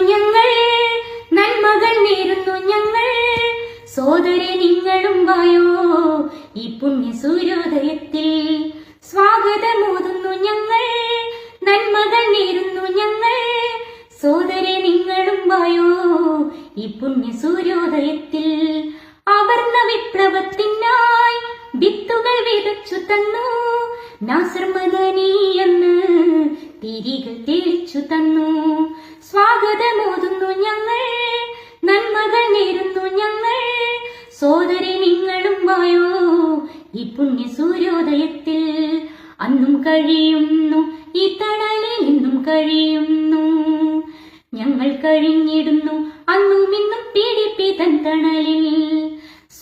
ഞങ്ങൾ നന്മകൾ നേരുന്നു ഞങ്ങൾ. സോദരെ നിങ്ങളും വായോ ഈ പുണ്യ സൂര്യോദയത്തിൽ സ്വാഗതമോതുന്നു ഞങ്ങൾ. നന്മകൾ നേരുന്നു ഞങ്ങൾ സോദരെ നിങ്ങളും വായോ ഈ പുണ്യ സൂര്യോദയത്തിൽ അവർണ വിപ്ലവത്തിനായി വിത്തുകൾ വിതച്ചു തന്നു. നാസർമദനീയെന്ന് തിരികൾ തെളിച്ചു തന്നു. നിങ്ങളും വായോ? ഈ പുണ്യ സൂര്യോദയത്തിൽ അന്നും കഴിയുന്നു ഈ തണലിൽ ഇന്നും കഴിയുന്നു. ഞങ്ങൾ കഴിഞ്ഞിടുന്നു അന്നും ഇന്നും പീഡിപ്പിതൻ തണലിൽ.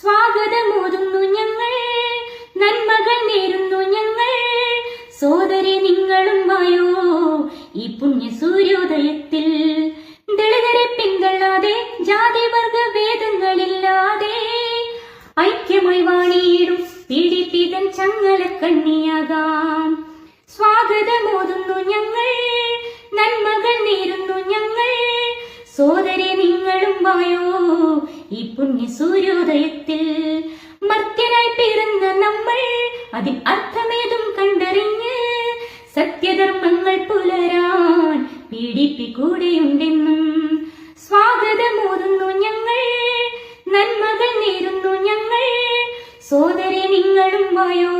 സ്വാഗതമോതുന്നു ഞങ്ങൾ നന്മകൾ നേരുന്നു ഞങ്ങൾ. സോദരി നിങ്ങളും വായോ? ഈ പുണ്യ സൂര്യോദയത്തിൽ ചങ്ങല കണ്ണിയാകാം സ്വാഗതമോതുന്നു ഞങ്ങൾ നന്മകൾ നേരുന്നു ഞങ്ങൾ. സോദരെ നിങ്ങളും വായോ ഈ പുണ്യ സൂര്യോദയത്തിൽ. മർത്യനായി പിറന്ന നമ്മൾ അതിൽ അർത്ഥമേതും കണ്ടറിഞ്ഞ് സത്യധർമ്മങ്ങൾ പുലരാൻ പീഡിപ്പിക്കൂടെയുണ്ടെന്നും സ്വാഗതമോതുന്നു ഞങ്ങൾ നന്മകൾ നേരുന്നു ഞങ്ങൾ. സോദരെ വായോ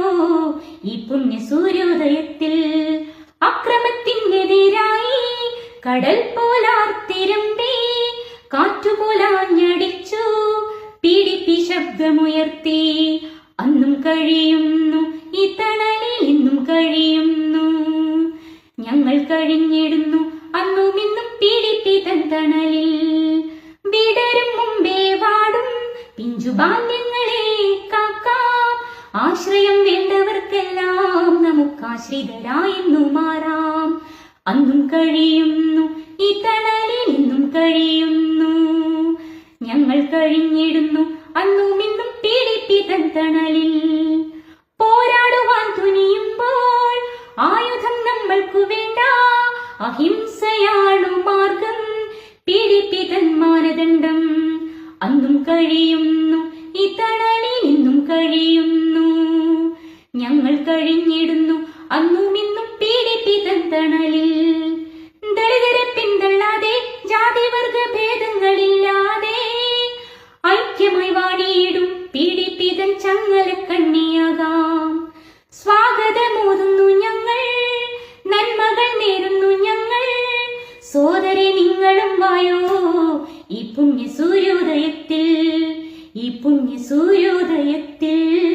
ഈ പുണ്യ സൂര്യോദയത്തിൽ അക്രമത്തിനെതിരായി കടൽ പോലാർത്തിരമ്പി കാറ്റുപോലാഞ്ഞടിച്ചു പീഡിപ്പി ശബ്ദമുയർത്തി. അന്നും കഴിയുന്നു ഈ തണലിൽ ഇന്നും കഴിയുന്നു. ഞങ്ങൾ കഴിഞ്ഞിടുന്നു അന്നും ഇന്നും പീഡിപ്പിതൻ തണലിൽ. ആശ്രയം വേണ്ടവർക്കെല്ലാം നമുക്കാശ്രിതരായെന്നു മാറാം. അന്നും കഴിയുന്നു ഈ തണലിൽ ഇന്നും കഴിയുന്നു. ഞങ്ങൾ കഴിഞ്ഞിടുന്നു അന്നും ഇന്നും പീഡിപ്പിതൻ തണലിൽ. പോരാടുവാൻ തുനിയുമ്പോൾ ആയുധം നമ്മൾക്കു വേണ്ട അഹിംസയാണു മാർഗം. പീഡിപ്പിതൻ മാനദണ്ഡം അന്നും കഴിയുന്നു ഈ തണലിൽ ഇന്നും കഴിയുന്നു. ഞങ്ങൾ കഴിഞ്ഞിടുന്നു. അന്നും ഇന്നും പീഡിപ്പിതൻ തണലിൽ. ദളിതരെ പിന്തള്ളാതെ ജാതി വർഗ ഭേദങ്ങളില്ലാതെ. ഐക്യമായി വാടിയിടും പീഡിപ്പിതൻ ചങ്ങല കണ്ണിയാകാം സ്വാഗതമോതുന്നു ഞങ്ങൾ നന്മകൾ നേരുന്നു ഞങ്ങൾ. സോദരെ നിങ്ങളും വായോ ഈ പുണ്യ സൂര്യോദയത്തിൽ ഈ പുണ്യ സൂര്യോദയത്തിൽ.